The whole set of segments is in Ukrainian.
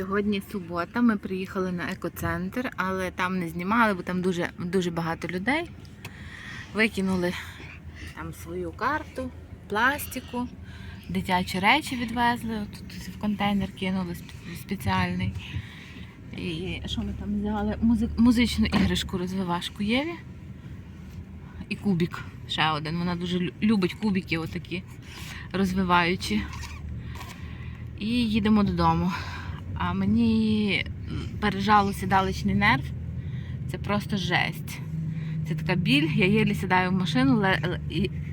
Сьогодні субота. Ми приїхали на екоцентр, але там не знімали, бо там дуже, дуже багато людей. Викинули там свою карту, пластику, дитячі речі відвезли. Тут в контейнер кинули спеціальний. І що ми там взяли? Музи- музичну іграшку розвивашку Єві. І кубик. Ще один. Вона дуже любить кубики, отакі розвиваючі. І їдемо додому. А мені пережало сідаличний нерв. Це просто жесть. Це така біль. Я єлі сідаю в машину,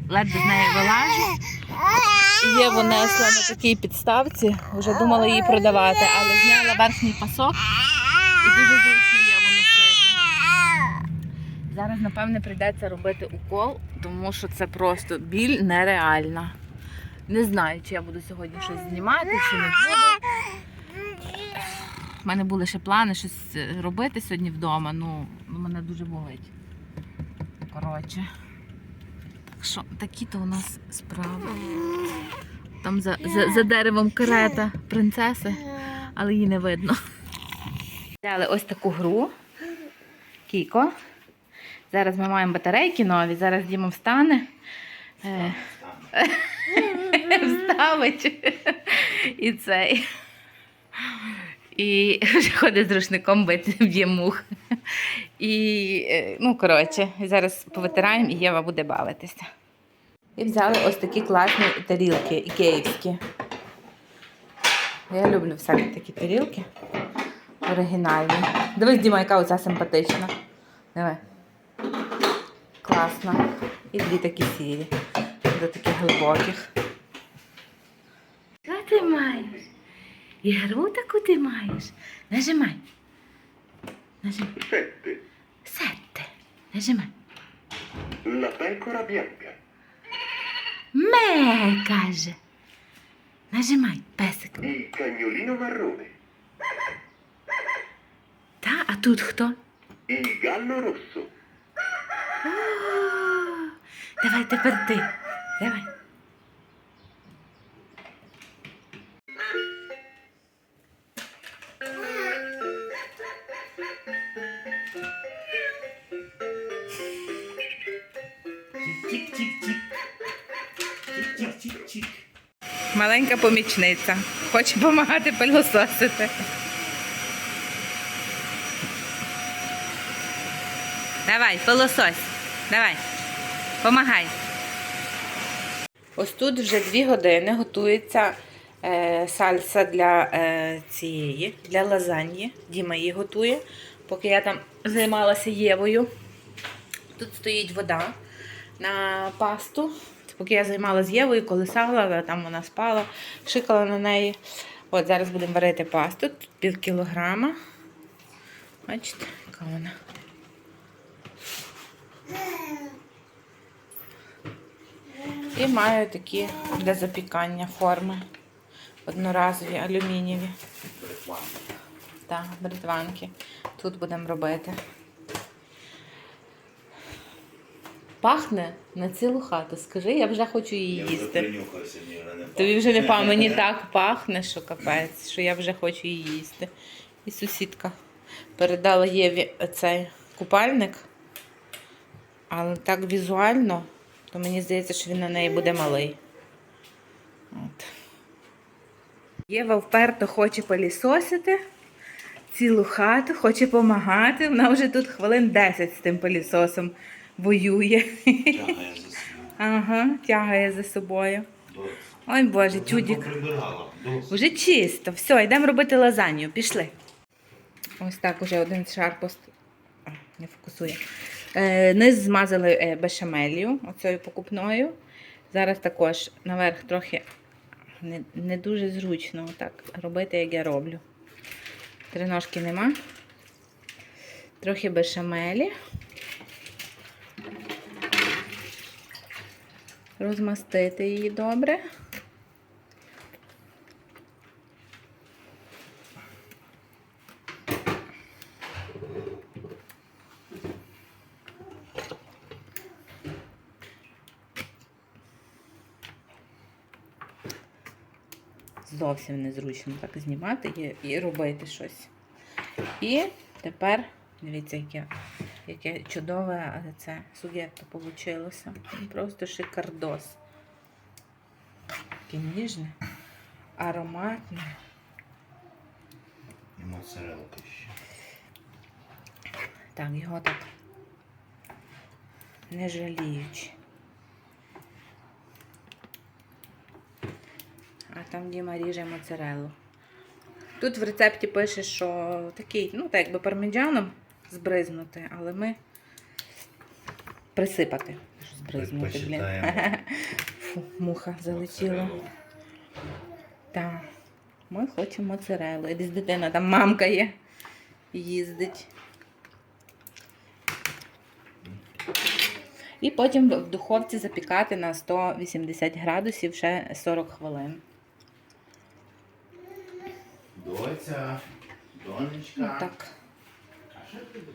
ледве з неї вилажу. Єву несла на такій підставці, вже думала її продавати, але зняла верхній пасок і дуже зручно Єву носити. Зараз, напевне, прийдеться робити укол, тому що це просто біль нереальна. Не знаю, чи я буду сьогодні щось знімати, чи не буду. У мене були ще плани щось робити сьогодні вдома, ну ну, мене дуже болить. Коротше. Так що такі-то у нас справи. Там за, за, за деревом карета принцеси, але її не видно. Взяли ось таку гру. Кіко. Зараз ми маємо батарейки нові, зараз Діма встане. Е, Вставить. І цей. І ходить з рушником бити, б'є мух. І, е, ну, коротше, зараз повитираємо і Єва буде бавитися. І взяли ось такі класні тарілки ікеївські. Я люблю всякі такі тарілки. Оригінальні. Дивись, Діма, яка оця симпатична. Диви. Класно. І дві такі сірі. До таких глибоких. Що ти маєш? Ігру таку ти маєш. Нажимай. Нажимай. Sette. Сетте. Нажимай. La pecora bianca. Ме, каже. Нажимай, песик. Il cagnolino marrone. Та, а тут хто? Il gallo rosso. О, давай тепер ти. Давай. Маленька помічниця. Хоче допомагати пилососити. Давай, пилосось. Давай. Помагай. Ось тут вже дві години готується е, сальса для е, цієї, для лазаньї. Діма її готує, поки я там займалася Євою. Тут стоїть вода на пасту. Поки я займалася Євою, колесала, там вона спала, шикала на неї. От зараз будемо варити пасту. Тут пів кілограма. Бачите, яка вона. І маю такі для запікання форми. Одноразові, алюмінієві. Так, бритванки. Тут будемо робити. Пахне на цілу хату. Скажи, я вже хочу її Я вже їсти. принюхався, не Тобі вже не пам'ятаю, мені так пахне, що капець, що я вже хочу її їсти. І сусідка передала Єві цей купальник, але так візуально, то мені здається, що він на неї буде малий. От. Єва вперто хоче пилісосити цілу хату, хоче допомагати. Вона вже тут хвилин 10 з тим пилісосом воює. тягає за собою. Ага, тягає за собою. Ой Боже, Вже чудік. Уже чисто. Все, йдемо робити лазанью. Пішли. Ось так уже один шар пост... а, не фокусує. Е, низ змазали е, бешамелью, оцею покупною. Зараз також наверх трохи не, не дуже зручно так робити, як я роблю. Три ножки нема. Трохи бешамелі. Розмастити її добре. зовсім незручно так знімати і, і робити щось. І тепер, дивіться, яке, яке чудове це сугетто вийшло. Просто шикардос. Таке ніжне, ароматне. І моцарелка ще. Так, його так не жаліючи. А там Діма ріже моцареллу. Тут в рецепті пише, що такий, ну, так якби парміджаном збризнути, але ми присипати. Збризнути, блін. Фу, муха залетіла. Так. Ми хочемо моцарелу. Десь дитина там мамка є. Їздить. І потім в духовці запікати на 180 градусів ще 40 хвилин. Доця, донечка. Так. Що ти тут?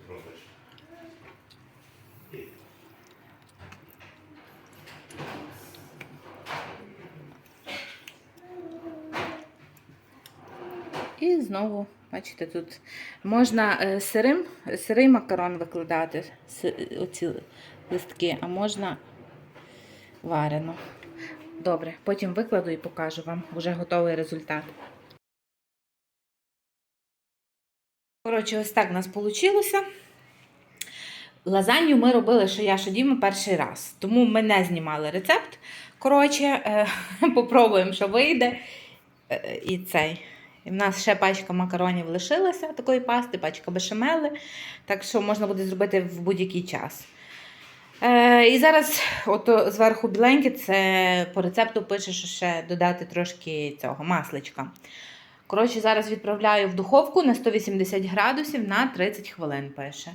І знову, бачите, тут можна е, сирим, сирий макарон викладати, оці листки, а можна варено. Добре, потім викладу і покажу вам вже готовий результат. Коротше, ось так у нас вийшло. Лазанью ми робили, що я, що Діма, перший раз. Тому ми не знімали рецепт. Коротше, е, попробуємо, що вийде. Е, І цей. І в нас ще пачка макаронів лишилася такої пасти, пачка бешамели. Так що можна буде зробити в будь-який час. Е, і зараз, от зверху біленьке, це по рецепту пише, що ще додати трошки цього масличка. Коротше, зараз відправляю в духовку на 180 градусів на 30 хвилин пише.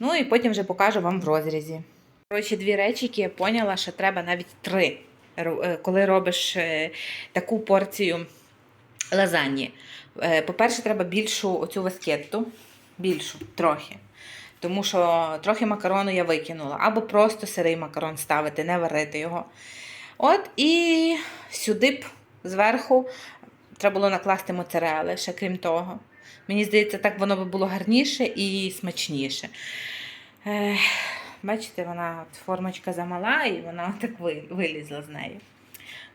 Ну і потім вже покажу вам в розрізі. Коротше, дві речі, які я поняла, що треба навіть три, е, коли робиш е, таку порцію лазаньї. Е, По-перше, треба більшу оцю васкетту, більшу, трохи. Тому що трохи макарону я викинула. Або просто сирий макарон ставити, не варити його. От і сюди б зверху треба було накласти моцарели, ще крім того. Мені здається, так воно би було гарніше і смачніше. Бачите, вона формочка замала і вона так вилізла з нею.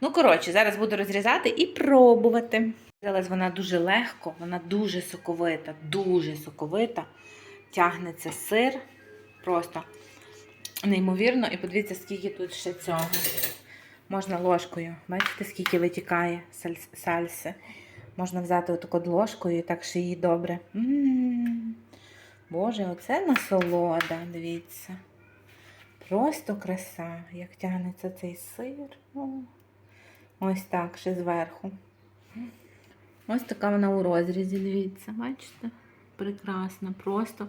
Ну, коротше, зараз буду розрізати і пробувати. Зараз вона дуже легко, вона дуже соковита, дуже соковита. Тягнеться сир. Просто неймовірно. І подивіться, скільки тут ще цього. Можна ложкою. Бачите, скільки витікає сальси. Можна взяти отаку ложкою і так ще її добре. Боже, оце насолода, дивіться. Просто краса, як тягнеться цей сир. Ось так, ще зверху. Ось така вона у розрізі, дивіться, бачите? Прекрасна, просто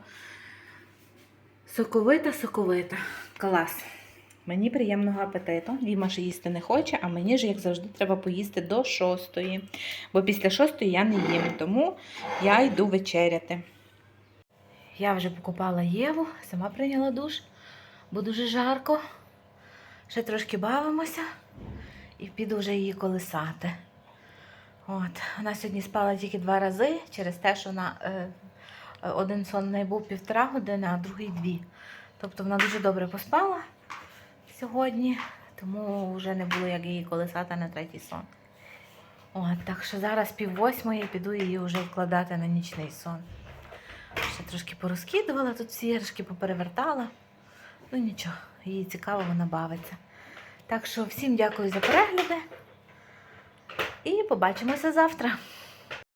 соковита, соковита. Клас. Мені приємного апетиту. Діма ще їсти не хоче, а мені ж, як завжди, треба поїсти до шостої. Бо після шостої я не їм, тому я йду вечеряти. Я вже покупала Єву, сама прийняла душ, бо дуже жарко. Ще трошки бавимося і піду вже її колисати. От, вона сьогодні спала тільки два рази через те, що вона, е, один сон в неї був півтора години, а другий дві. Тобто вона дуже добре поспала сьогодні, тому вже не було як її колисати на третій сон. От, так що зараз пів восьмої піду її вже вкладати на нічний сон. Ще трошки порозкидувала тут всі іграшки, поперевертала. Ну нічого, їй цікаво, вона бавиться. Так що всім дякую за перегляди і побачимося завтра.